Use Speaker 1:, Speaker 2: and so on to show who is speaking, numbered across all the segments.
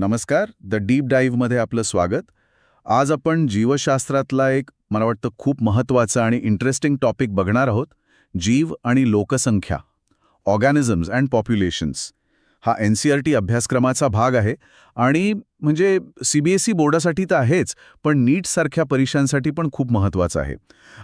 Speaker 1: नमस्कार the deep डाईव्हमध्ये आपलं स्वागत. आज आपण जीवशास्त्रातला एक मला वाटतं खूप महत्त्वाचा आणि इंटरेस्टिंग टॉपिक बघणार आहोत जीव आणि लोकसंख्या ऑर्गॅनिझम्स अँड पॉप्युलेशन्स हा एन सी आर टी अभ्यासक्रमाचा भाग आहे आणि म्हणजे सी बी एस ई बोर्डासाठी तर आहेच पण नीटसारख्या परीक्षांसाठी पण खूप महत्त्वाचं आहे.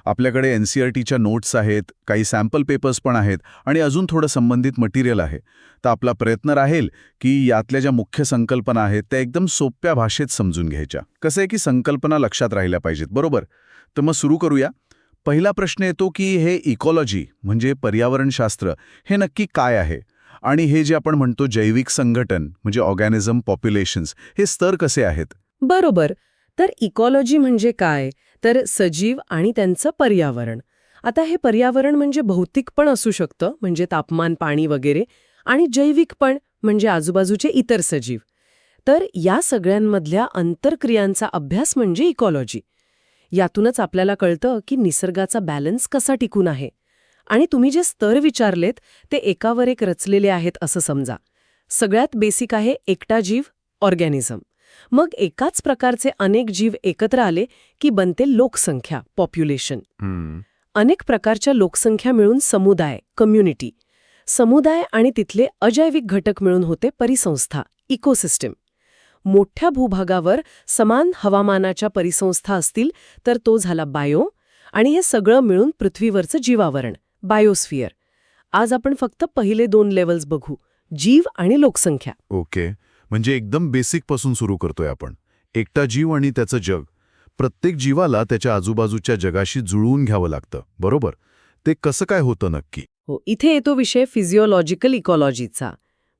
Speaker 1: आपल्याकडे एन सी आर टीच्या नोट्स आहेत काही सॅम्पल पेपर्स पण आहेत आणि अजून थोडं संबंधित मटेरियल आहे. तर आपला प्रयत्न राहील की यातल्या ज्या मुख्य संकल्पना आहेत त्या एकदम सोप्या भाषेत समजून घ्यायच्या. कसं आहे की संकल्पना लक्षात राहिल्या पाहिजेत बरोबर? तर मग सुरू करूया. पहिला प्रश्न येतो की हे इकॉलॉजी म्हणजे पर्यावरणशास्त्र हे नक्की काय आहे? आणि हे जे आपण म्हणतो जैविक संघटन म्हणजे ऑर्गॅनिझम पॉप्युलेशन्स हे स्तर कसे आहेत?
Speaker 2: बरोबर. तर इकॉलॉजी म्हणजे काय? तर सजीव आणि त्यांचं पर्यावरण. आता हे पर्यावरण म्हणजे भौतिक पण असू शकतं म्हणजे तापमान पाणी वगैरे आणि जैविक पण म्हणजे आजूबाजूचे इतर सजीव. तर या सगळ्यांमधल्या अंतरक्रियांचा अभ्यास म्हणजे इकॉलॉजी. यातूनच आपल्याला कळतं की निसर्गाचा बॅलन्स कसा टिकून आहे. आणि तुम्ही जे स्तर विचारलेत ते एकावर एक रचलेले आहेत असं समजा. सगळ्यात बेसिक आहे एकटा जीव ऑर्गॅनिझम मग एकाच प्रकारचे अनेक जीव एकत्र आले की बनते लोकसंख्या पॉप्युलेशन अनेक प्रकारच्या लोकसंख्या मिळून समुदाय कम्युनिटी समुदाय आणि तिथले अजैविक घटक मिळून होते परिसंस्था इकोसिस्टम मोठ्या भूभागावर समान हवामानाच्या परिसंस्था असतील तर तो झाला बायो आणि हे सगळं मिळून पृथ्वीवरचं जीवावरण. बायोस्फिअर. आज आपण फक्त पहिले दोन लेवल्स बघू जीव आणि लोकसंख्या.
Speaker 3: ओके. म्हणजे एकदम बेसिकपासून सुरू करतोय आपण. एकटा जीव आणि त्याचं जग. प्रत्येक जीवाला त्याच्या आजूबाजूच्या जगाशी जुळवून घ्यावं लागतं. बरोबर? ते कसं काय होतं नक्की?
Speaker 2: हो इथे येतो विषय फिजिओलॉजिकल इकॉलॉजीचा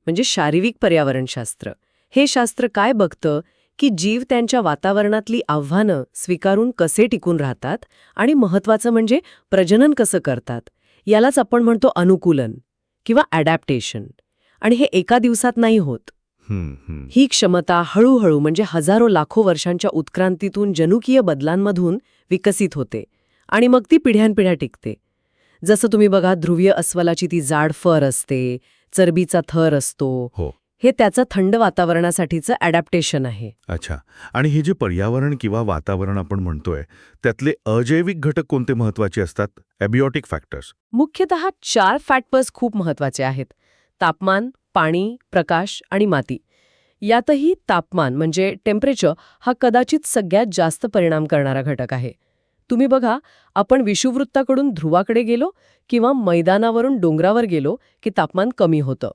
Speaker 2: म्हणजे शारीरिक पर्यावरणशास्त्र. हे शास्त्र काय बघतं? की जीव त्यांच्या वातावरणातली आव्हानं स्वीकारून कसे टिकून राहतात आणि महत्वाचं म्हणजे प्रजनन कसं करतात. यालाच आपण म्हणतो अनुकूलन किंवा ॲडॅप्टेशन आणि हे एका दिवसात नाही होत. ही क्षमता हळूहळू म्हणजे हजारो लाखो वर्षांच्या उत्क्रांतीतून जनुकीय बदलांमधून विकसित होते आणि मग ती पिढ्यानपिढ्या टिकते. जसं तुम्ही बघा ध्रुवीय अस्वलाची ती जाड फर असते चरबीचा थर असतो.
Speaker 3: हो.
Speaker 2: त्याचं थंड वातावरणासाठीचं ॲडॅप्टेशन आहे.
Speaker 3: अच्छा. आणि हे जे पर्यावरण किंवा वातावरण आपण म्हणतोय त्यातले अजैविक घटक कोणते महत्त्वाचे असतात? एबिओटिक फॅक्टर्स
Speaker 2: मुख्यतः चार फॅक्टर्स खूप महत्त्वाचे आहेत. तापमान पाणी प्रकाश आणि माती. यातही तापमान म्हणजे टेम्परेचर हा कदाचित सगळ्यात जास्त परिणाम करणारा घटक आहे. तुम्ही बघा आपण विषुववृत्ताकडून ध्रुवाकडे गेलो किंवा मैदानावरून डोंगरावर गेलो की तापमान कमी होतं.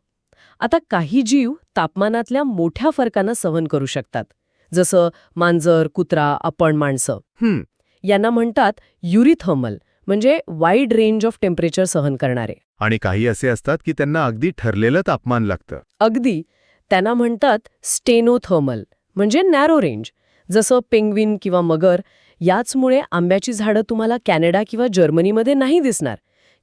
Speaker 2: आता काही जीव तापमानातल्या मोठ्या फरकांना सहन करू शकतात जसं मांजर कुत्रा आपण माणसं.
Speaker 3: हम्म
Speaker 2: यांना म्हणतात युरिथर्मल म्हणजे वाईड रेंज ऑफ टेम्परेचर सहन करणारे.
Speaker 3: आणि काही असे असतात की त्यांना अगदी ठरलेलं तापमान लागतं.
Speaker 2: अगदी. त्यांना म्हणतात स्टेनोथर्मल म्हणजे नॅरो रेंज जसं पेंग्विन किंवा मगर याचमुळे आंब्याची झाडं तुम्हाला कॅनडा किंवा जर्मनीमध्ये नाही दिसणार.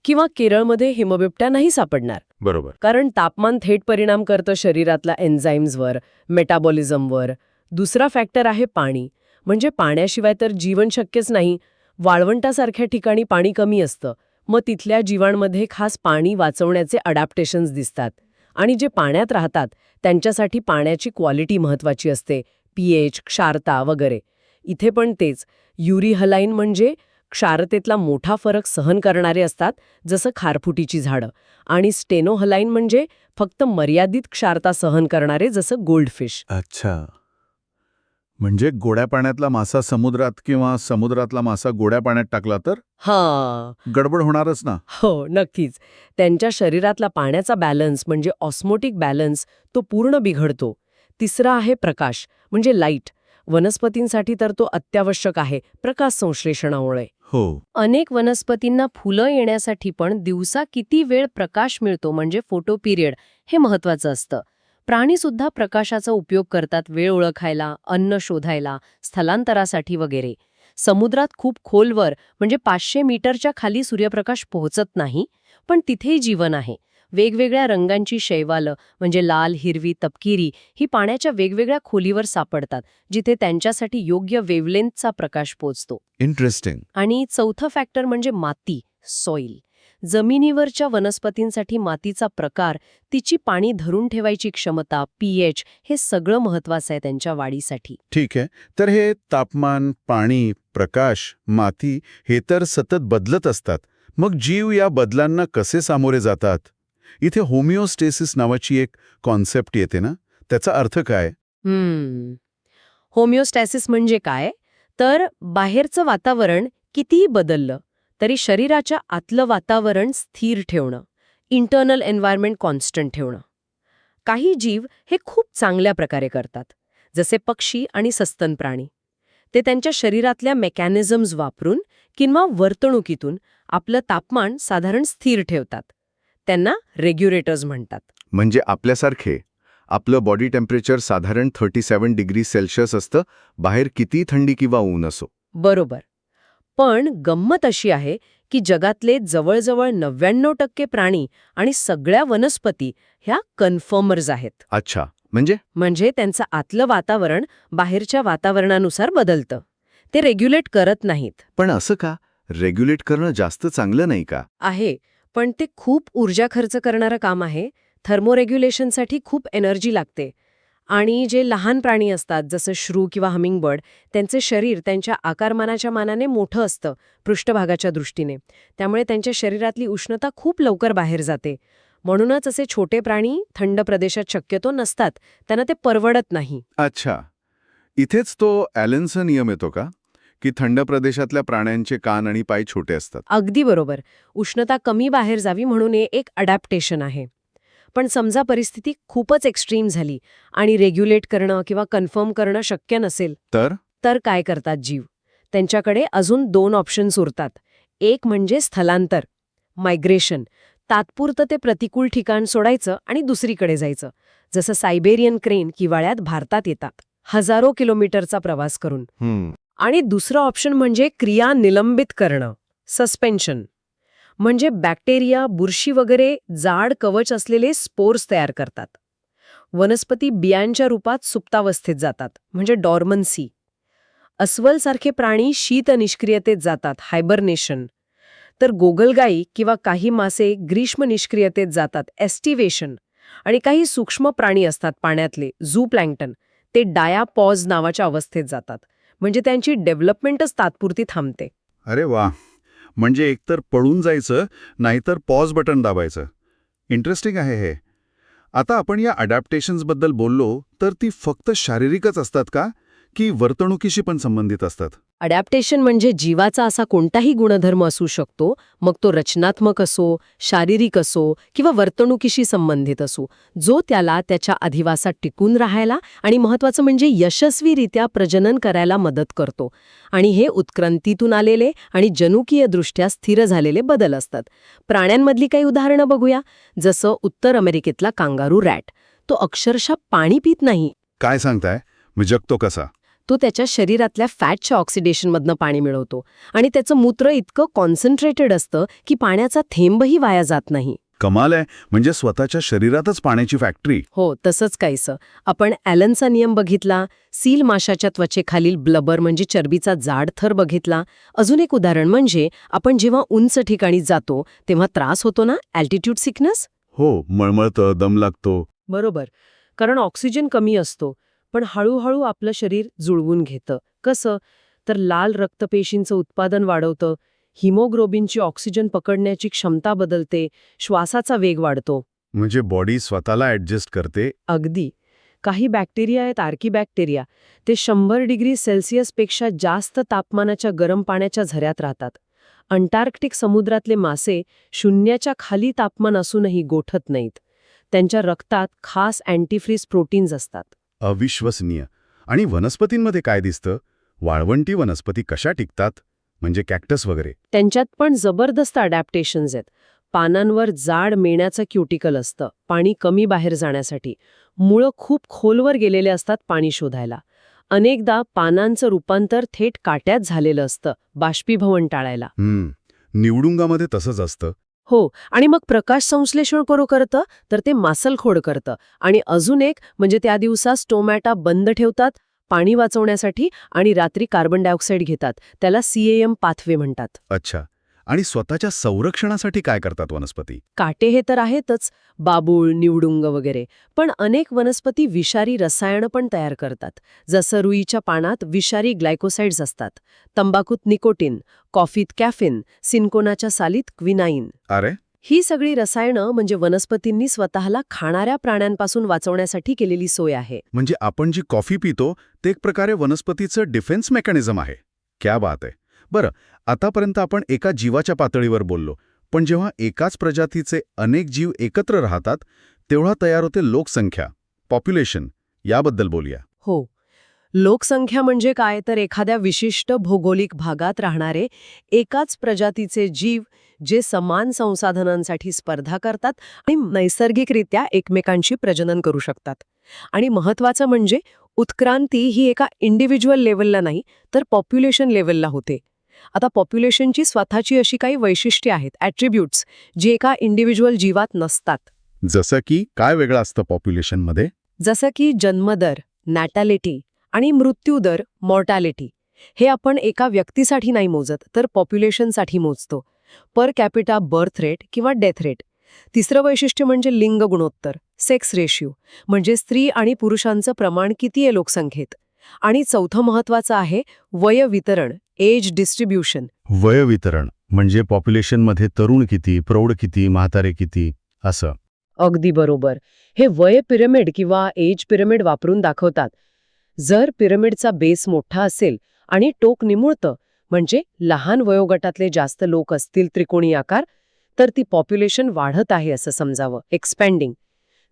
Speaker 2: किंवा केरळमध्ये हिमबिबट्या नाही सापडणार.
Speaker 3: बरोबर.
Speaker 2: कारण तापमान थेट परिणाम करतं शरीरातल्या एन्झाईम्सवर मेटाबॉलिझमवर. दुसरा फॅक्टर आहे पाणी. म्हणजे पाण्याशिवाय तर जीवन शक्यच नाही. वाळवंटासारख्या ठिकाणी पाणी कमी असतं. मग तिथल्या जीवांमध्ये खास पाणी वाचवण्याचे अडॅप्टेशन्स दिसतात. आणि जे पाण्यात राहतात त्यांच्यासाठी पाण्याची क्वालिटी महत्वाची असते. पीएच क्षारता वगैरे. इथे पण तेच. युरिहलाईन म्हणजे क्षारतेतला मोठा फरक सहन करणारे असतात जसं खारफुटीची झाडं. आणि स्टेनोहलाईन म्हणजे फक्त मर्यादित क्षारता सहन करणारे जसं गोल्डफिश.
Speaker 1: अच्छा. म्हणजे गोड्या पाण्यातला मासा समुद्रात किंवा समुद्रातला मासा गोड्या पाण्यात टाकला तर?
Speaker 2: हां.
Speaker 1: गडबड होणारच ना.
Speaker 2: हो नक्कीच. त्यांच्या शरीरातला पाण्याचा बॅलन्स म्हणजे ऑस्मोटिक बॅलन्स तो पूर्ण बिघडतो. तिसरा आहे प्रकाश म्हणजे लाइट. वनस्पतींसाठी तर तो अत्यावश्यक आहे प्रकाश संश्लेषणामुळे.
Speaker 1: हो.
Speaker 2: अनेक वनस्पतींना फुलं येण्यासाठी पण दिवसा किती वेळ प्रकाश मिळतो म्हणजे फोटो पिरियड हे महत्वाचं असतं. प्राणीसुद्धा प्रकाशाचा उपयोग करतात वेळ ओळखायला अन्न शोधायला स्थलांतरासाठी वगैरे. समुद्रात खूप खोलवर म्हणजे पाचशे मीटरच्या खाली सूर्यप्रकाश पोहोचत नाही पण तिथेही जीवन आहे. वेगवेगळ्या रंगांची शैवालं म्हणजे लाल हिरवी तपकिरी ही पाण्याच्या वेगवेगळ्या खोलीवर सापडतात जिथे त्यांच्यासाठी योग्य वेवलेंथचा प्रकाश पोचतो.
Speaker 3: इंटरेस्टिंग
Speaker 2: आणि चौथं फॅक्टर म्हणजे माती सॉईल जमिनीवरच्या वनस्पतींसाठी मातीचा प्रकार तिची पाणी धरून ठेवायची क्षमता पीएच हे सगळं महत्वाचं आहे त्यांच्या वाढीसाठी.
Speaker 3: ठीक आहे. तर हे तापमान पाणी प्रकाश माती हे तर सतत बदलत असतात. मग जीव या बदलांना कसे सामोरे जातात? इथे होमिओस्टेसिस नावाची एक कॉन्सेप्ट येते ना? त्याचा अर्थ काय?
Speaker 2: हम्म. होमिओस्टॅसिस म्हणजे काय? तर बाहेरचं वातावरण कितीही बदललं तरी शरीराच्या आतलं वातावरण स्थिर ठेवणं इंटर्नल एन्व्हायरमेंट कॉन्स्टंट ठेवणं. काही जीव हे खूप चांगल्या प्रकारे करतात जसे पक्षी आणि सस्तन प्राणी. ते त्यांच्या शरीरातल्या मेकॅनिझम्स वापरून किंवा वर्तणुकीतून आपलं तापमान साधारण स्थिर ठेवतात. त्यांना रेग्युलेटर्स म्हणतात.
Speaker 3: म्हणजे आपल्यासारखे आपलं बॉडी टेम्परेचर साधारण थर्टी सेवन डिग्री सेल्सिअस असतं बाहेर किती थंडी किंवा ऊन असो.
Speaker 2: बरोबर. पण गंमत अशी आहे की जगातले जवळजवळ नव्याण्णव टक्के प्राणी आणि सगळ्या वनस्पती ह्या कन्फर्मर्स आहेत.
Speaker 3: अच्छा. म्हणजे?
Speaker 2: म्हणजे त्यांचं आतलं वातावरण बाहेरच्या वातावरणानुसार बदलतं. ते रेग्युलेट करत नाहीत.
Speaker 3: पण असं का? रेग्युलेट करणं जास्त चांगलं नाही का?
Speaker 2: आहे. पण ते खूप ऊर्जा खर्च करणारं काम आहे. थर्मोरेग्युलेशनसाठी खूप एनर्जी लागते. आणि जे लहान प्राणी असतात जसं श्रू किंवा हमिंगबर्ड त्यांचे शरीर त्यांच्या आकारमानाच्या मानाने मोठं असतं पृष्ठभागाच्या दृष्टीने. त्यामुळे त्यांच्या शरीरातली उष्णता खूप लवकर बाहेर जाते. म्हणूनच असे छोटे प्राणी थंड प्रदेशात शक्यतो नसतात. त्यांना ते परवडत नाही.
Speaker 3: अच्छा. इथेच तो ॲलेन्सचा नियम येतो का? की थंड प्रदेशातल्या प्राण्यांचे कान आणि पाय छोटे असतात.
Speaker 2: अगदी बरोबर. उष्णता कमी बाहेर जावी म्हणून हे एक अडॅप्टेशन आहे. पण समजा परिस्थिती खूपच एक्स्ट्रीम झाली आणि रेग्युलेट करणं किंवा कन्फर्म करणं शक्य नसेल
Speaker 3: तर?
Speaker 2: तर काय करतात जीव? त्यांच्याकडे अजून दोन ऑप्शन्स उरतात. एक म्हणजे स्थलांतर मायग्रेशन तात्पुरतं ते प्रतिकूल ठिकाण सोडायचं आणि दुसरीकडे जायचं. जसं सायबेरियन क्रेन किवाळ्यात भारतात येतात. हजारो किलोमीटरचा प्रवास करून. आणि दुसरं ऑप्शन म्हणजे क्रिया निलंबित करणं सस्पेन्शन म्हणजे बॅक्टेरिया बुरशी वगैरे जाड कवच असलेले स्पोर्स तयार करतात. वनस्पती बियांच्या रूपात सुप्तावस्थेत जातात म्हणजे डॉर्मन्सी अस्वलसारखे प्राणी शीत निष्क्रियतेत जातात हायबरनेशन तर गोगलगाई किंवा काही मासे ग्रीष्म निष्क्रियतेत जातात एस्टिवेशन आणि काही सूक्ष्म प्राणी असतात पाण्यातले झू प्लँक्टन ते डायापॉज नावाच्या अवस्थेत जातात. म्हणजे त्यांची डेव्हलपमेंटच तात्पुरती थांबते.
Speaker 3: अरे वा. म्हणजे एकतर पळून जायचं नाहीतर पॉज बटन दाबायचं. इंटरेस्टिंग आहे हे. आता आपण या अडॅप्टेशन्सबद्दल बोललो तर ती फक्त शारीरिकच असतात का? की वर्तणुकीशी पण संबंधित असतात.
Speaker 2: अडॅप्टेशन म्हणजे जीवाचा असा कोणताही गुणधर्म असू शकतो मग तो रचनात्मक असो शारीरिक असो किंवा वर्तणुकीशी संबंधित असो जो त्याला त्याच्या अधिवासात टिकून राहायला आणि महत्वाचं म्हणजे यशस्वीरित्या प्रजनन करायला मदत करतो. आणि हे उत्क्रांतीतून आलेले आणि जनुकीयदृष्ट्या स्थिर झालेले बदल असतात. प्राण्यांमधली काही उदाहरणं बघूया. जसं उत्तर अमेरिकेतला कांगारू रॅट. तो अक्षरशः पाणी पित नाही.
Speaker 3: काय सांगताय? मी जगतो कसा?
Speaker 2: तो त्याच्या शरीरातल्या फॅटच्या ऑक्सिडेशनमधनं पाणी मिळवतो. आणि त्याचं मूत्र इतकं कॉन्सन्ट्रेटेड असतं की पाण्याचा थेंबही वाया जात नाही.
Speaker 3: कमाल आहे. म्हणजे स्वतःच्या शरीरातच पाण्याची फॅक्टरी
Speaker 2: हो तसंच काहीसं. आपण ॲलनचा नियम बघितला सील माशाच्या त्वचेखालील ब्लबर म्हणजे चरबीचा जाड थर बघितला. अजून एक उदाहरण म्हणजे आपण जेव्हा उंच ठिकाणी जातो तेव्हा त्रास होतो ना? अल्टिट्यूड सिकनेस
Speaker 3: हो मळमळतं दम लागतो.
Speaker 2: बरोबर. कारण ऑक्सिजन कमी असतो. पण हळूहळू आपलं शरीर जुळवून घेतं. कसं? तर लाल रक्तपेशींचं उत्पादन वाढवतं हिमोग्लोबिनची ऑक्सिजन पकडण्याची क्षमता बदलते श्वासाचा वेग वाढतो.
Speaker 3: म्हणजे बॉडी स्वतःला ऍडजस्ट करते?
Speaker 2: अगदी. काही बॅक्टेरिया आहेत आर्कीबॅक्टेरिया. ते शंभर डिग्री सेल्सिअसपेक्षा जास्त तापमानाच्या गरम पाण्याच्या झऱ्यात राहतात. अंटार्क्टिक समुद्रातले मासे शून्याच्या खाली तापमान असूनही गोठत नाहीत. त्यांच्या रक्तात खास अँटीफ्रीज प्रोटीन्स असतात.
Speaker 3: अविश्वसनीय. आणि वनस्पतींमध्ये काय दिसतं? वाळवंटी वनस्पती कशा टिकतात? म्हणजे कॅक्टस वगैरे.
Speaker 2: त्यांच्यात पण जबरदस्त अडॅप्टेशन्स आहेत. पानांवर जाड मेण्याचं क्युटिकल असतं पाणी कमी बाहेर जाण्यासाठी. मुळं खूप खोलवर गेलेले असतात पाणी शोधायला. अनेकदा पानांचं रूपांतर थेट काट्यात झालेलं असतं बाष्पीभवन टाळायला.
Speaker 3: निवडुंगामध्ये तसंच असतं.
Speaker 2: हो आणि मग प्रकाश संश्लेषण करू करतं तर ते मासलखोड करतं. आणि अजून एक म्हणजे त्या दिवसात स्टोमॅटा बंद ठेवतात पाणी वाचवण्यासाठी आणि रात्री कार्बन डायऑक्साईड घेतात. त्याला सीएएम पाथवे म्हणतात.
Speaker 3: अच्छा. आणि स्वतःच्या संरक्षणासाठी काय करतात वनस्पती?
Speaker 2: काटे हे तर आहेतच बाबूळ निवडुंग वगैरे. पण अनेक वनस्पती विषारी रसायनं पण तयार करतात. जसं रुईच्या पानात विषारी ग्लायकोसाइड्स असतात. तंबाखूत निकोटीन कॉफीत कॅफिन सिन्कोनाच्या सालीत क्विनाईन.
Speaker 3: अरे!
Speaker 2: ही सगळी रसायनं म्हणजे वनस्पतींनी स्वतःला खाणाऱ्या प्राण्यांपासून वाचवण्यासाठी केलेली सोय आहे.
Speaker 3: म्हणजे आपण जी कॉफी पितो ते एक प्रकारे वनस्पतीचं डिफेन्स मेकॅनिझम आहे. क्या बात आहे. बरं आतापर्यंत आपण एका जीवाच्या पातळीवर बोललो पण जेव्हा एकाच प्रजातीचे अनेक जीव एकत्र राहतात तेव्हा तयार होते लोकसंख्या पॉप्युलेशन याबद्दल बोलूया.
Speaker 2: हो. लोकसंख्या म्हणजे काय? तर एखाद्या विशिष्ट भौगोलिक भागात राहणारे एकाच प्रजातीचे जीव जे समान संसाधनांसाठी स्पर्धा करतात आणि नैसर्गिकरित्या एकमेकांशी प्रजनन करू शकतात. आणि महत्वाचं म्हणजे उत्क्रांती ही एका इंडिव्हिज्युअल लेवलला नाही तर पॉप्युलेशन लेवलला होते. आता पॉप्युलेशनची स्वतःची अशी काही वैशिष्ट्ये आहेत ॲट्रिब्यूट्स जी एका इंडिव्हिज्युअल जीवात नसतात.
Speaker 3: जसं की काय वेगळं असतं पॉप्युलेशनमध्ये
Speaker 2: जसं की जन्मदर नॅटॅलिटी आणि मृत्यूदर मॉर्टॅलिटी हे आपण एका व्यक्तीसाठी नाही मोजत तर पॉप्युलेशनसाठी मोजतो. पर कॅपिटा बर्थ रेट किंवा डेथ रेट तिसरं वैशिष्ट्य म्हणजे लिंग गुणोत्तर सेक्स रेशिओ म्हणजे स्त्री आणि पुरुषांचं प्रमाण किती आहे लोकसंख्येत? आणि चौथं महत्वाचं आहे वय वितरण एज डिस्ट्रीब्युशन.
Speaker 3: वयवितरण म्हणजे पॉप्युलेशनमध्ये तरुण किती प्रौढ किती म्हातारे किती असं.
Speaker 2: अगदी बरोबर. हे वय पिरमिड किंवा एज पिरमिड वापरून दाखवतात. जर पिरमिडचा बेस मोठा असेल आणि टोक निमुळतं म्हणजे लहान वयोगटातले जास्त लोक असतील त्रिकोणी आकार तर ती पॉप्युलेशन वाढत आहे असं समजावं. एक्सपॅन्डिंग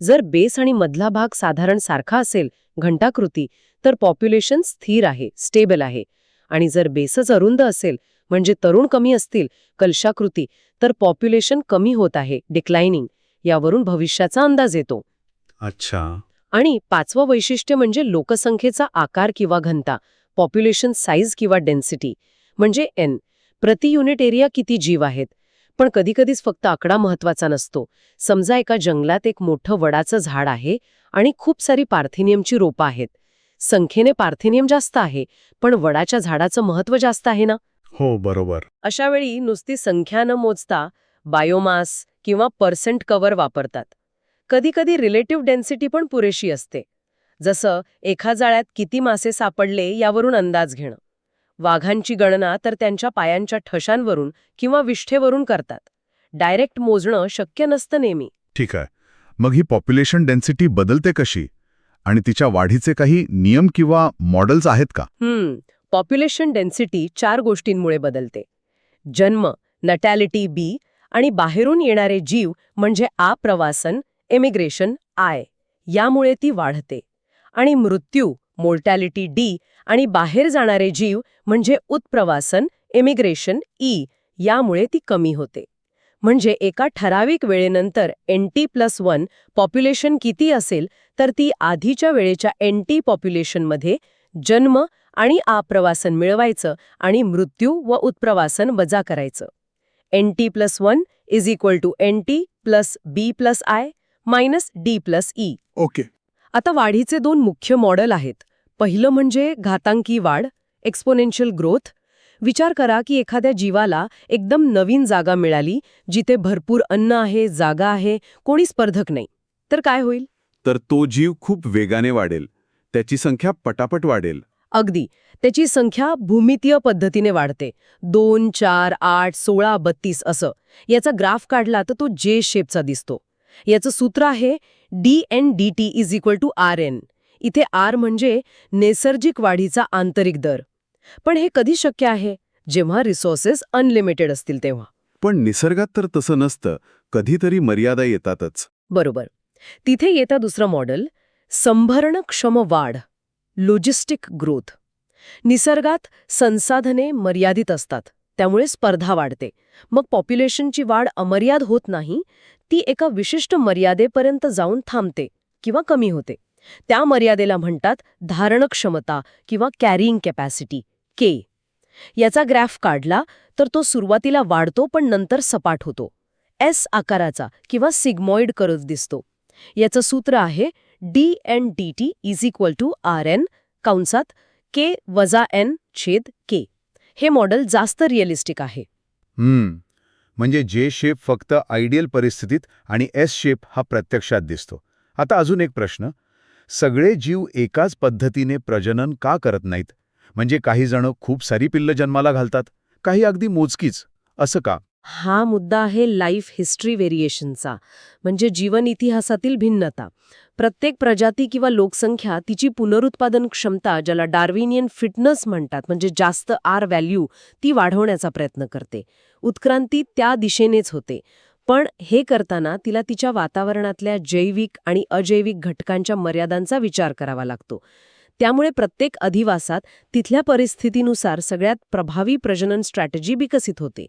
Speaker 2: जर बेस आणि मधला भाग साधारण सारखा असेल घंटाकृती तर पॉप्युलेशन स्थिर आहे स्टेबल आहे. आणि जर बेसच अरुंद असेल म्हणजे तरुण कमी असतील कलशाकृती तर पॉप्युलेशन कमी होत आहे डिक्लाइनिंग यावरून भविष्याचा अंदाज येतो.
Speaker 3: अच्छा.
Speaker 2: आणि पाचवं वैशिष्ट्य म्हणजे लोकसंख्येचा आकार किंवा घनता पॉप्युलेशन साईज किंवा डेन्सिटी म्हणजे एन प्रति युनिट एरिया किती जीव आहेत? पण कधीकधीच फक्त आकडा महत्त्वाचा नसतो. समजा एका जंगलात एक मोठं वडाचं झाड आहे आणि खूप सारी पार्थिनियमची रोपं आहेत. संख्येने पार्थिनियम जास्त आहे पण वडाच्या झाडाचं महत्त्व जास्त आहे ना?
Speaker 3: हो बरोबर.
Speaker 2: अशा वेळी नुसती संख्या न मोजता बायोमास किंवा पर्सेंट कव्हर वापरतात. कधीकधी रिलेटिव्ह डेन्सिटी पण पुरेशी असते. जसं एका जाळ्यात किती मासे सापडले यावरून अंदाज घेणं. वाघांची गणना तर त्यांच्या पायांच्या ठशांवरून किंवा विष्ठेवरून करतात. डायरेक्ट मोजणं शक्य नसतं नेहमी.
Speaker 3: ठीक आहे. मग ही पॉप्युलेशन डेन्सिटी बदलते कशी? आणि तिच्या वाढीचे काही नियम किंवा मॉडेल्स आहेत का?
Speaker 2: पॉप्युलेशन डेन्सिटी चार गोष्टींमुळे बदलते. जन्म नटॅलिटी बी आणि बाहेरून येणारे जीव म्हणजे आप्रवासन एमिग्रेशन आय. यामुळे ती वाढते. आणि मृत्यू मोर्टॅलिटी डी आणि बाहेर जाणारे जीव म्हणजे उत्प्रवासन एमिग्रेशन ई. यामुळे ती कमी होते. म्हणजे एका ठराविक वेळेनंतर N T plus one population किती असेल तर ती आधीच्या वेळेच्या एन टी पॉप्युलेशनमध्ये जन्म आणि आप्रवासन मिळवायचं आणि मृत्यू व उत्प्रवासन वजा करायचं. N T plus one is equal to N T plus B plus I minus D plus E.
Speaker 3: Okay.
Speaker 2: आता वाढीचे दोन मुख्य मॉडेल आहेत. पहिलं म्हणजे घातांकी वाढ एक्सपोनेन्शियल ग्रोथ विचार करा की एखाद्या जीवाला एकदम नवीन जागा मिळाली जिथे भरपूर अन्न आहे जागा आहे कोणी स्पर्धक नाही. तर काय होईल?
Speaker 1: तर तो जीव खूप वेगाने वाढेल. त्याची संख्या पटापट वाढेल.
Speaker 2: अगदी. त्याची संख्या भूमितीय पद्धतीने वाढते. दोन चार आठ सोळा बत्तीस असं. याचा ग्राफ काढला तर तो जे शेपचा दिसतो. याचं सूत्र आहे D N D T is equal to R N इथे आर म्हणजे नैसर्गिक वाढीचा आंतरिक दर. पण हे कधी शक्य आहे? जेव्हा रिसोर्सेस अनलिमिटेड असतील तेव्हा.
Speaker 1: पण निसर्गात तर तसं नसतं. कधीतरी मर्यादा येतातच.
Speaker 2: बरोबर. तिथे येतं दुसरं मॉडेल संभरणक्षम वाढ लॉजिस्टिक ग्रोथ निसर्गात संसाधने मर्यादित असतात त्यामुळे स्पर्धा वाढते. मग पॉप्युलेशनची वाढ अमर्याद होत नाही ती एका विशिष्ट मर्यादेपर्यंत जाऊन थांबते किंवा कमी होते. त्या मर्यादेला म्हणतात धारणक्षमता किंवा कॅरिंग कॅपॅसिटी के याचा ग्राफ काढला तर तो सुरुवातीला वाढतो पण नंतर सपाट होतो. एस आकाराचा किंवा सिग्मॉइड करत दिसतो. याचं सूत्र आहे D N D T is equal to R N कंसात के वजा एन छेद के हे मॉडेल जास्त रिअलिस्टिक आहे.
Speaker 3: हम्म.
Speaker 4: म्हणजे जे शेप फक्त आयडियल परिस्थितीत आणि एस शेप हा प्रत्यक्षात दिसतो. आता अजून एक प्रश्न. सगळे जीव एकाच पद्धतीने प्रजनन का करत नाहीत? म्हणजे काही जण खूप सारी पिल्लं जन्माला घालतात काही अगदी मोजकीच. असं का?
Speaker 2: हा मुद्दा आहे लाईफ हिस्ट्री व्हेरिएशनचा म्हणजे जीवन इतिहासातील भिन्नता. प्रत्येक प्रजाती किंवा लोकसंख्या तिची पुनरुत्पादन क्षमता ज्याला डार्विनियन फिटनेस म्हणतात म्हणजे जास्त आर व्हॅल्यू ती वाढवण्याचा प्रयत्न करते. उत्क्रांती त्या दिशेनेच होते. पण हे करताना तिला तिच्या वातावरणातल्या जैविक आणि अजैविक घटकांच्या मर्यादांचा विचार करावा लागतो. त्यामुळे प्रत्येक अधिवासात तिथल्या परिस्थितीनुसार सगळ्यात प्रभावी प्रजनन स्ट्रॅटेजी विकसित होते.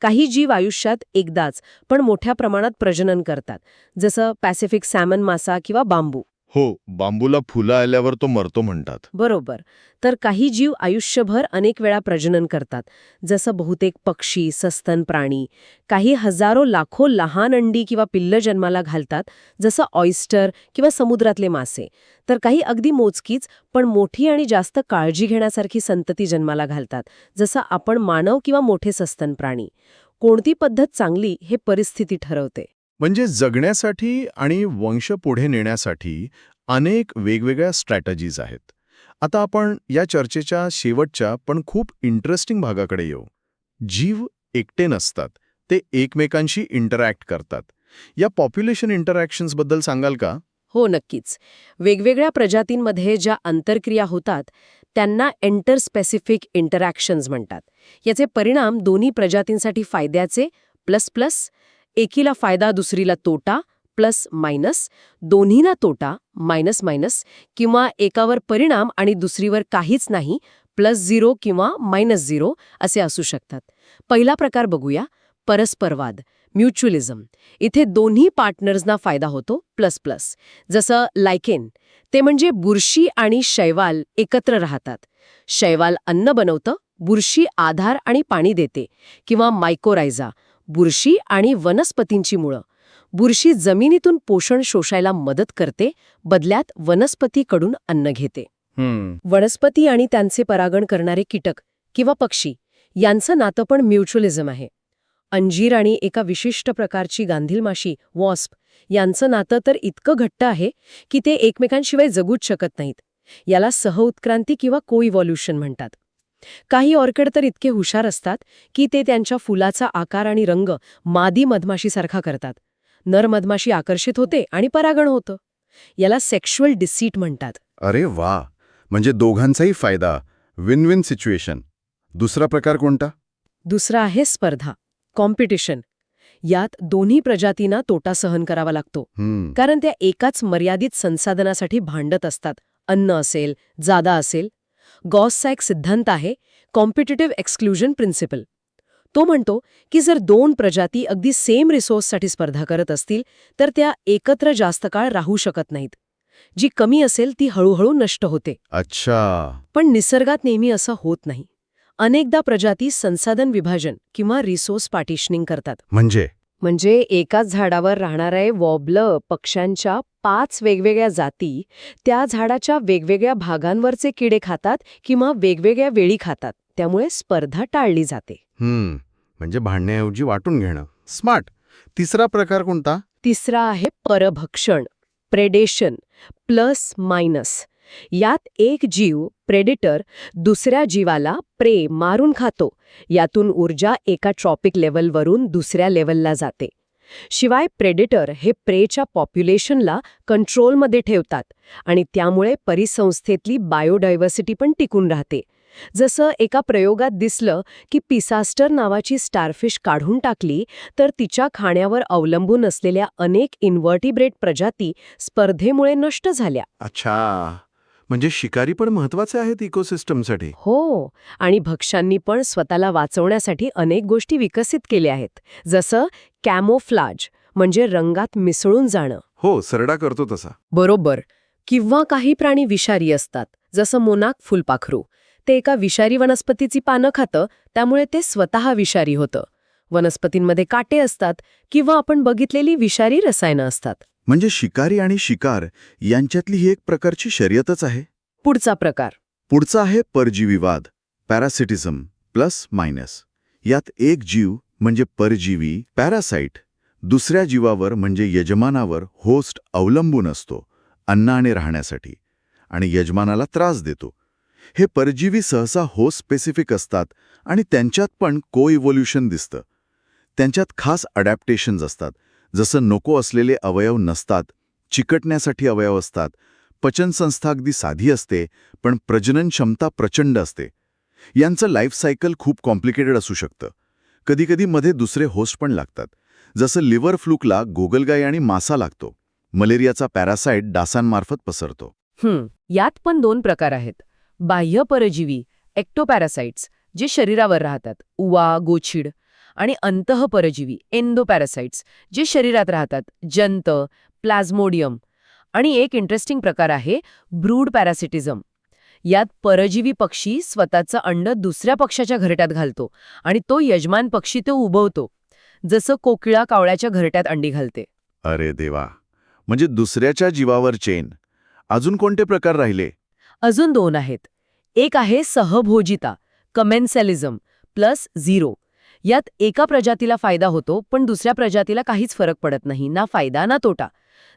Speaker 2: काही जीव आयुष्यात एकदाच पण मोठ्या प्रमाणात प्रजनन करतात जसं पॅसिफिक सॅमन मासा किंवा बांबू.
Speaker 5: हो बांबूला फुलं आल्यावर तो मरतो म्हणतात.
Speaker 2: बरोबर. तर काही जीव आयुष्यभर अनेक वेळा प्रजनन करतात. जसं बहुतेक पक्षी सस्तन प्राणी. काही हजारो लाखो लहान अंडी किंवा पिल्ल जन्माला घालतात जसं ऑइस्टर किंवा समुद्रातले मासे. तर काही अगदी मोजकीच पण मोठी आणि जास्त काळजी घेण्यासारखी संतती जन्माला घालतात जसं आपण मानव किंवा मोठे सस्तन प्राणी. कोणती पद्धत चांगली हे परिस्थिती ठरवते.
Speaker 4: म्हणजे जगण्यासाठी आणि वंश पुढे नेण्यासाठी अनेक वेगवेगळ्या स्ट्रॅटजीज आहेत. आता आपण या चर्चेच्या शेवटच्या पण खूप इंटरेस्टिंग भागाकडे येऊ. जीव एकटे नसतात ते एकमेकांशी इंटरॅक्ट करतात. या पॉप्युलेशन इंटरॅक्शन्सबद्दल सांगाल का?
Speaker 2: हो नक्कीच. वेगवेगळ्या प्रजातींमध्ये ज्या आंतरक्रिया होतात त्यांना एंटर स्पेसिफिक इंटरॅक्शन्स म्हणतात. याचे परिणाम दोन्ही प्रजातींसाठी फायद्याचे प्लस प्लस एकीला फायदा दुसरीला तोटा प्लस मायनस. दोन्हीना तोटा मायनस मायनस. किंवा एकावर परिणाम आणि दुसरीवर काहीच नाही प्लस झिरो किंवा मायनस झिरो असे असू शकतात. पहिला प्रकार बघूया. परस्परवाद म्युच्युअलिझम. इथे दोन्ही पार्टनर्सना फायदा होतो प्लस प्लस. जसं लायकेन ते म्हणजे बुरशी आणि शैवाल एकत्र राहतात. शैवाल अन्न बनवतं बुरशी आधार आणि पाणी देते. किंवा मायकोरायझा बुरशी आणि वनस्पतींची मुळं. बुरशी जमिनीतून पोषण शोषायला मदत करते बदल्यात वनस्पतीकडून अन्न घेते. वनस्पती आणि त्यांचे परागण करणारे कीटक किंवा पक्षी यांचं नातं पण म्युच्युअलिझम आहे. अंजीर आणि एका विशिष्ट प्रकारची गांधील माशी वॉस्प यांचं नातं तर इतकं घट्ट आहे की ते एकमेकांशिवाय जगूच शकत नाहीत. याला सहउत्क्रांती किंवा को इव्हॉल्युशन म्हणतात. काही ऑर्किड तर इतके हुशार असतात की ते त्यांच्या फुलाचा आकार आणि रंग मादी मधमाशीसारखा करतात. नर मधमाशी आकर्षित होते आणि परागण होतं. याला सेक्शुअल डिसीट म्हणतात.
Speaker 3: अरे वा! म्हणजे दोघांचाही फायदा. विन विन सिच्युएशन दुसरा प्रकार कोणता?
Speaker 2: दुसरा आहे स्पर्धा. कॉम्पिटिशन यात दोन्ही प्रजातींना तोटा सहन करावा लागतो. कारण त्या एकाच मर्यादित संसाधनासाठी भांडत असतात. अन्न असेल जादा असेल गॉसचा एक सिद्धांत आहे कॉम्पिटिटिव्ह एक्सक्लुजन प्रिन्सिपल. तो म्हणतो की जर दोन प्रजाती अगदी सेम रिसोर्ससाठी स्पर्धा करत असतील तर त्या एकत्र जास्त काळ राहू शकत नाहीत. जी कमी असेल ती हळूहळू नष्ट होते.
Speaker 3: अच्छा.
Speaker 2: पण निसर्गात नेहमी असं होत नाही. अनेकदा प्रजाती संसाधन विभाजन किंवा रिसोर्स पार्टिशनिंग करतात.
Speaker 3: म्हणजे?
Speaker 2: म्हणजे एकाच झाडावर राहणारे वॉबलं पक्ष्यांच्या पाच वेगवेगळ्या जाती त्या झाडाच्या वेगवेगळ्या भागांवरचे किडे खातात किंवा वेगवेगळ्या वेळी खातात त्यामुळे स्पर्धा टाळली जाते.
Speaker 3: हम्म म्हणजे भांडण्याऐवजी वाटून घेणं. स्मार्ट. तिसरा प्रकार कोणता?
Speaker 2: तिसरा आहे परभक्षण प्रेडेशन प्लस मायनस यात एक जीव प्रेडिटर दुसऱ्या जीवाला प्रे मारून खातो. यातून ऊर्जा एका ट्रॉपिक लेवलवरून दुसऱ्या लेवलला जाते. शिवाय प्रेडिटर हे प्रेच्या पॉप्युलेशनला कंट्रोलमध्ये ठेवतात आणि त्यामुळे परिसंस्थेतली बायोडायव्हर्सिटी पण टिकून राहते. जसं एका प्रयोगात दिसलं की पिसास्टर नावाची स्टारफिश काढून टाकली तर तिच्या खाण्यावर अवलंबून असलेल्या अनेक इन्व्हर्टिब्रेट प्रजाती स्पर्धेमुळे नष्ट झाल्या.
Speaker 3: अच्छा. म्हणजे शिकारी पण महत्त्वाचे आहेत इकोसिस्टमसाठी.
Speaker 2: हो आणि भक्ष्यांनी पण स्वतःला वाचवण्यासाठी अनेक गोष्टी विकसित केल्या आहेत. जसं कॅमोफ्लाज म्हणजे रंगात मिसळून जाणं.
Speaker 3: हो सरडा करतो तसा.
Speaker 2: बरोबर. किंवा काही प्राणी विषारी असतात जसं मोनाक फुलपाखरू. ते एका विषारी वनस्पतीची पानं खातं त्यामुळे ते स्वतः विषारी होतं. वनस्पतींमध्ये काटे असतात किंवा आपण बघितलेली विषारी रसायनं असतात.
Speaker 3: म्हणजे शिकारी आणि शिकार यांच्यातली ही एक प्रकारची शर्यतच आहे.
Speaker 2: पुढचा प्रकार.
Speaker 3: पुढचा आहे परजीवीवाद पॅरासिटिझम प्लस मायनस. यात एक जीव म्हणजे परजीवी पॅरासाइट. दुसऱ्या जीवावर म्हणजे यजमानावर होस्ट अवलंबून असतो अन्न आणि राहण्यासाठी. आणि यजमानाला त्रास देतो. हे परजीवी सहसा होस्ट स्पेसिफिक असतात आणि त्यांच्यात पण को इव्होल्युशन दिसतं. त्यांच्यात खास अडॅप्टेशन्स असतात. जसं नको असलेले अवयव नसतात चिकटण्यासाठी अवयव असतात. पचनसंस्था अगदी साधी असते पण प्रजनन क्षमता प्रचंड असते. यांचं लाईफ सायकल खूप कॉम्प्लिकेटेड असू शकतं. कधीकधी मध्ये दुसरे होस्ट पण लागतात. जसं लिव्हर फ्लूकला गोगलगाय आणि मासा लागतो. मलेरियाचा पॅरासाइट डासांमार्फत पसरतो.
Speaker 2: हम्म यात पण दोन प्रकार आहेत. बाह्य परजीवी एक्टोपॅरासाइट्स जे शरीरावर राहतात. उवा गोछीड आणि अंतःपरजीवी एन्डोपॅरासाइट्स जे शरीरात राहतात जंत प्लाझ्मोडियम आणि एक इंटरेस्टिंग प्रकार आहे ब्रूड पॅरासिटिझम यात परजीवी पक्षी स्वतःचं अंड दुसऱ्या पक्षाच्या घरट्यात घालतो आणि तो यजमान पक्षी तो उभवतो जसं कोकिळा कावळ्याच्या घरट्यात अंडी घालते.
Speaker 3: अरे देवा! म्हणजे दुसऱ्याच्या जीवावर चेन. अजून कोणते प्रकार राहिले?
Speaker 2: अजून दोन आहेत. एक आहे सहभोजिता कमेन्सॅलिझम प्लस झिरो यात एका प्रजातीला फायदा होतो पण दुसऱ्या प्रजातीला काहीच फरक पडत नाही ना फायदा ना तोटा.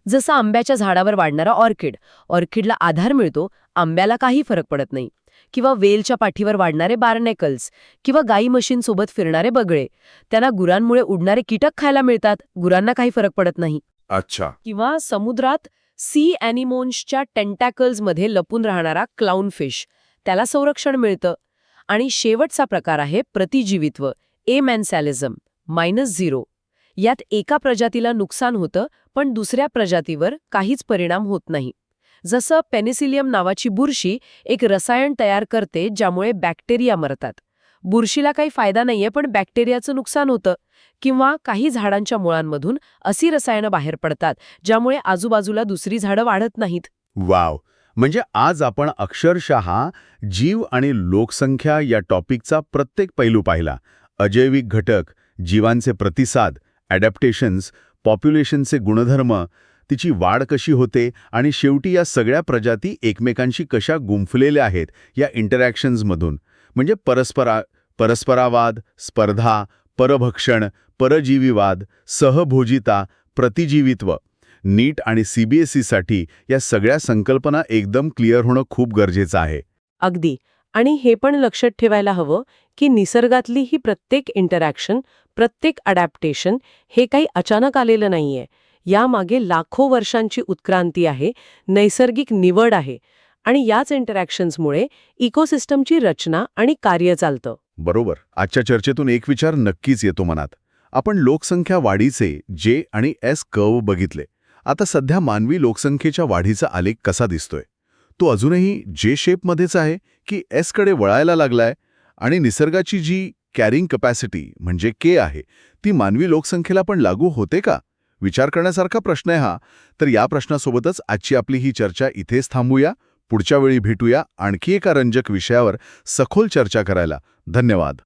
Speaker 2: जसं आंब्याच्या झाडावर वाढणारा ऑर्किड ऑर्किडला आधार मिळतो आंब्याला काही फरक पडत नाही. किंवा वेलच्या पाठीवर वाढणारे बार्नेकल्स किंवा गाई म्हशींसोबत फिरणारे बगळे त्यांना गुरांमुळे उडणारे कीटक खायला मिळतात गुरांना काही फरक पडत नाही.
Speaker 3: अच्छा.
Speaker 2: किंवा समुद्रात सी ॲनिमोन्सच्या टेंटॅकल्समध्ये लपून राहणारा क्लाउन फिश त्याला संरक्षण मिळतं. आणि शेवटचा प्रकार आहे प्रतिजीवित्व. एमॅन्सॅलिझम मायनस झिरो. यात एका प्रजातीला नुकसान होतं पण दुसऱ्या प्रजातीवर काहीच परिणाम होत नाही. जसं पेनिसिलियम नावाची बुरशी एक रसायन तयार करते ज्यामुळे बॅक्टेरिया मरतात. बुरशीला काही फायदा नाहीये पण बॅक्टेरियाचं नुकसान होतं. किंवा काही झाडांच्या मुळांमधून अशी रसायनं बाहेर पडतात ज्यामुळे आजूबाजूला दुसरी झाडं वाढत नाहीत.
Speaker 1: वाव! म्हणजे आज आपण अक्षरशः जीव आणि लोकसंख्या या टॉपिकचा प्रत्येक पैलू पाहिला. अजैविक घटक जीवांचे प्रतिसाद ॲडॅप्टेशन्स पॉप्युलेशनचे गुणधर्म तिची वाढ कशी होते आणि शेवटी या सगळ्या प्रजाती एकमेकांशी कशा गुंफलेल्या आहेत या इंटरॅक्शन्समधून म्हणजे परस्परा परस्परावाद स्पर्धा परभक्षण परजीवीवाद सहभोजिता प्रतिजीवित्व. नीट आणि सीबीएसईसाठी या सगळ्या संकल्पना एकदम क्लिअर होणं खूप गरजेचं आहे.
Speaker 2: अगदी. आणि हे पण लक्षात ठेवायला हवं की निसर्गातली ही प्रत्येक इंटरॅक्शन प्रत्येक अडॅप्टेशन हे काही अचानक आलेलं नाहीये. यामागे लाखो वर्षांची उत्क्रांती आहे नैसर्गिक निवड आहे आणि याच इंटरॅक्शन्समुळे इकोसिस्टमची रचना आणि कार्य चालतं.
Speaker 1: बरोबर. आजच्या चर्चेतून एक विचार नक्कीच येतो मनात. आपण लोकसंख्या वाढीचे जे आणि एस कर्व बघितले. आता सध्या मानवी लोकसंख्येच्या वाढीचा आलेख कसा दिसतोय? तो अजूनही जे शेपमध्येच आहे की एसकडे वळायला लागलाय? आणि निसर्गाची जी कॅरिंग कपॅसिटी म्हणजे के आहे ती मानवी लोकसंख्येला पण लागू होते का? विचार करण्यासारखा प्रश्न आहे हा. तर या प्रश्नासोबतच आजची आपली ही चर्चा इथेच थांबूया. पुढच्या वेळी भेटूया आणखी एका रंजक विषयावर सखोल चर्चा करायला. धन्यवाद.